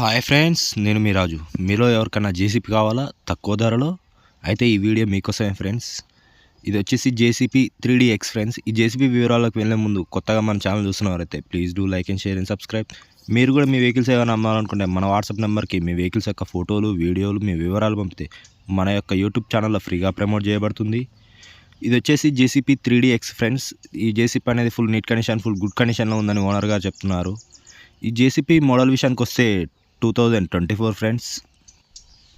Hi friends నేను మీ రాజు. మీలో ఎవరికైనా జేసీపీ కావాలా? తక్కువ ధరలో? అయితే ఈ వీడియో మీకోసమే ఫ్రెండ్స్ ఇది వచ్చేసి JCB three D X friends ఈ జేసీపీ వివరాలకు వెళ్ళే ముందు కొత్తగా మన channel చూస్తున్నవారైతే please do like and share and subscribe మీరు కూడా మీ వెహికల్స్ ఏమైనా అమ్మాలనుకుంటే మన వాట్సాప్ నెంబర్కి మీ వెహికల్స్ యొక్క ఫోటోలు వీడియోలు మీ వివరాలు పంపితే మన యొక్క యూట్యూబ్ ఛానల్లో ఫ్రీగా ప్రమోట్ చేయబడుతుంది. ఇది వచ్చేసి JCB three D X friends ఈ జేసీపీ అనేది full neat condition full good కండిషన్లో ఉందని ఓనర్గా చెప్తున్నారు. ఈ జేసీపీ మోడల్ విషయానికి వస్తే two thousand twenty four friends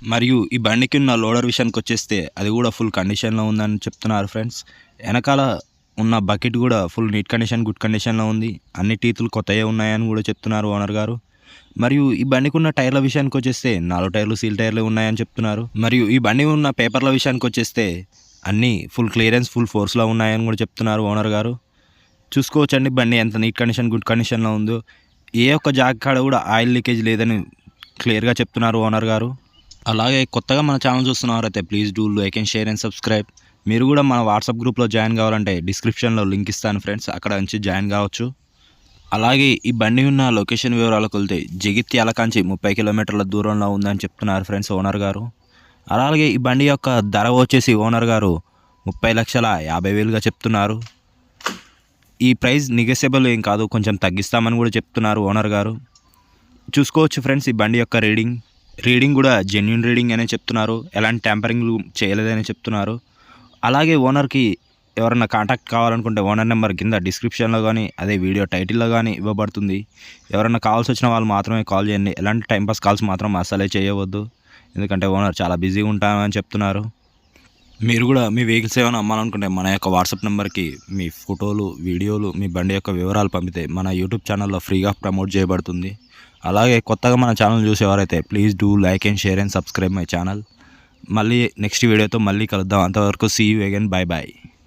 మరియు ఈ బండికి ఉన్న లోడర్ విషయానికి వచ్చేస్తే అది కూడా ఫుల్ కండిషన్లో ఉందని చెప్తున్నారు ఫ్రెండ్స్ వెనకాల ఉన్న బకెట్ కూడా ఫుల్ నీట్ కండిషన్ గుడ్ కండిషన్లో ఉంది. అన్ని టీతులు కొత్తయే ఉన్నాయని కూడా చెప్తున్నారు ఓనర్ గారు. మరియు ఈ బండికి ఉన్న టైర్ల విషయానికి వచ్చేస్తే నాలుగు టైర్లు సీల్ టైర్లు ఉన్నాయని చెప్తున్నారు. మరియు ఈ బండి ఉన్న పేపర్ల విషయానికి వచ్చేస్తే అన్నీ ఫుల్ క్లియరెన్స్ ఫుల్ ఫోర్స్లో ఉన్నాయని కూడా చెప్తున్నారు ఓనర్ గారు. చూసుకోవచ్చండి బండి ఎంత నీట్ కండిషన్ గుడ్ కండిషన్లో ఉందో. ఏ ఒక్క జాగ్ కాడ కూడా ఆయిల్ లీకేజ్ లేదని క్లియర్గా చెప్తున్నారు ఓనర్ గారు. అలాగే కొత్తగా మన channel చూస్తున్నారైతే please do like and share and subscribe. మీరు కూడా మన వాట్సాప్ గ్రూప్లో జాయిన్ కావాలంటే డిస్క్రిప్షన్లో లింక్ ఇస్తాను ఫ్రెండ్స్ అక్కడ నుంచి జాయిన్ కావచ్చు. అలాగే ఈ బండి ఉన్న లొకేషన్ వివరాలకు వెళ్తే జగిత్యాల కాంచి ముప్పై కిలోమీటర్ల దూరంలో ఉందని చెప్తున్నారు ఫ్రెండ్స్ ఓనర్ గారు. అలాగే ఈ బండి యొక్క ధర వచ్చేసి ఓనర్ గారు ముప్పై లక్షల యాభై వేలుగా చెప్తున్నారు. ఈ ప్రైస్ నెగోసియబుల్ ఏం కాదు కొంచెం తగ్గిస్తామని కూడా చెప్తున్నారు ఓనర్ గారు. చూసుకోవచ్చు ఫ్రెండ్స్ ఈ బండి యొక్క రీడింగ్. రీడింగ్ కూడా జెన్యున్ రీడింగ్ అనే చెప్తున్నారు. ఎలాంటి ట్యాంపరింగ్లు చేయలేదని చెప్తున్నారు. అలాగే ఓనర్కి ఎవరన్నా కాంటాక్ట్ కావాలనుకుంటే ఓనర్ నెంబర్ కింద డిస్క్రిప్షన్లో కానీ అదే వీడియో టైటిల్లో కానీ ఇవ్వబడుతుంది. ఎవరన్నా కాల్స్ వచ్చిన వాళ్ళు మాత్రమే కాల్ చేయండి. ఎలాంటి టైంపాస్ కాల్స్ మాత్రం అసలే చేయవద్దు. ఎందుకంటే ఓనర్ చాలా బిజీగా ఉంటామని చెప్తున్నారు. మీరు కూడా మీ వెహికల్స్ ఏమైనా అమ్మాలనుకుంటే మన యొక్క వాట్సాప్ నెంబర్కి మీ ఫోటోలు వీడియోలు మీ బండి యొక్క వివరాలు పంపితే మన యూట్యూబ్ ఛానల్లో ఫ్రీగా ప్రమోట్ చేయబడుతుంది. అలాగే కొత్తగా మన channel చూసేవారైతే please do like and share and subscribe my channel. మళ్ళీ నెక్స్ట్ వీడియోతో మళ్ళీ కలుద్దాం. అంతవరకు see you again bye bye